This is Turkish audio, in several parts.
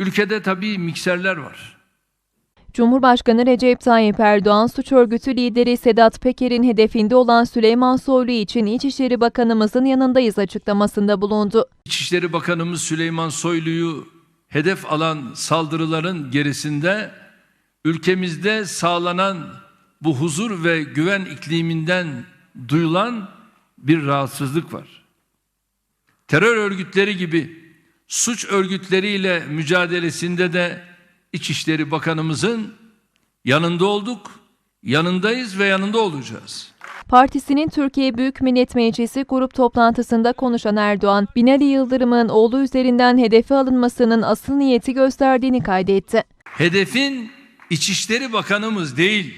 Ülkede tabii mikserler var. Cumhurbaşkanı Recep Tayyip Erdoğan, suç örgütü lideri Sedat Peker'in hedefinde olan Süleyman Soylu için İçişleri Bakanımızın yanındayız açıklamasında bulundu. İçişleri Bakanımız Süleyman Soylu'yu hedef alan saldırıların gerisinde ülkemizde sağlanan bu huzur ve güven ikliminden duyulan bir rahatsızlık var. Terör örgütleri gibi suç örgütleriyle mücadelesinde de İçişleri Bakanımızın yanında olduk, yanındayız ve yanında olacağız. Partisinin Türkiye Büyük Millet Meclisi grup toplantısında konuşan Erdoğan, Binali Yıldırım'ın oğlu üzerinden hedefe alınmasının asıl niyeti gösterdiğini kaydetti. Hedefin İçişleri Bakanımız değil,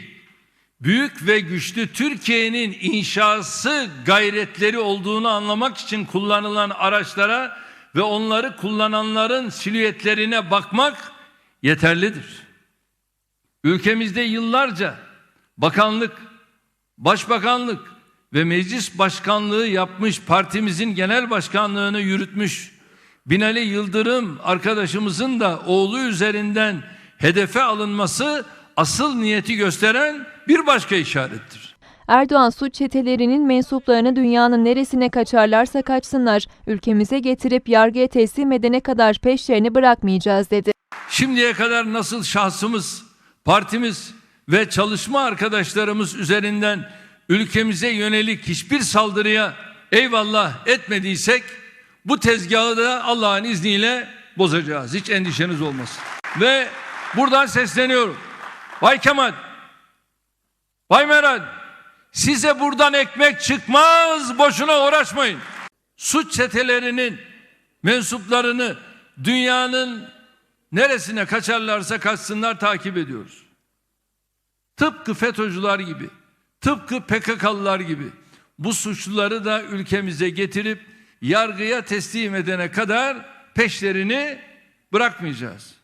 büyük ve güçlü Türkiye'nin inşası gayretleri olduğunu anlamak için kullanılan araçlara ve onları kullananların silüetlerine bakmak yeterlidir. Ülkemizde yıllarca bakanlık, başbakanlık ve meclis başkanlığı yapmış partimizin genel başkanlığını yürütmüş Binali Yıldırım arkadaşımızın da oğlu üzerinden hedefe alınması asıl niyeti gösteren bir başka işarettir. Erdoğan suç çetelerinin mensuplarını dünyanın neresine kaçarlarsa kaçsınlar, ülkemize getirip yargıya teslim edene kadar peşlerini bırakmayacağız dedi. Şimdiye kadar nasıl şahsımız, partimiz ve çalışma arkadaşlarımız üzerinden ülkemize yönelik hiçbir saldırıya eyvallah etmediysek bu tezgahı da Allah'ın izniyle bozacağız. Hiç endişeniz olmasın. Ve buradan sesleniyorum. Bay Kemal, Bay Meral, size buradan ekmek çıkmaz, boşuna uğraşmayın. Suç çetelerinin mensuplarını dünyanın neresine kaçarlarsa kaçsınlar takip ediyoruz. Tıpkı FETÖ'cüler gibi, tıpkı PKK'lılar gibi bu suçluları da ülkemize getirip yargıya teslim edene kadar peşlerini bırakmayacağız.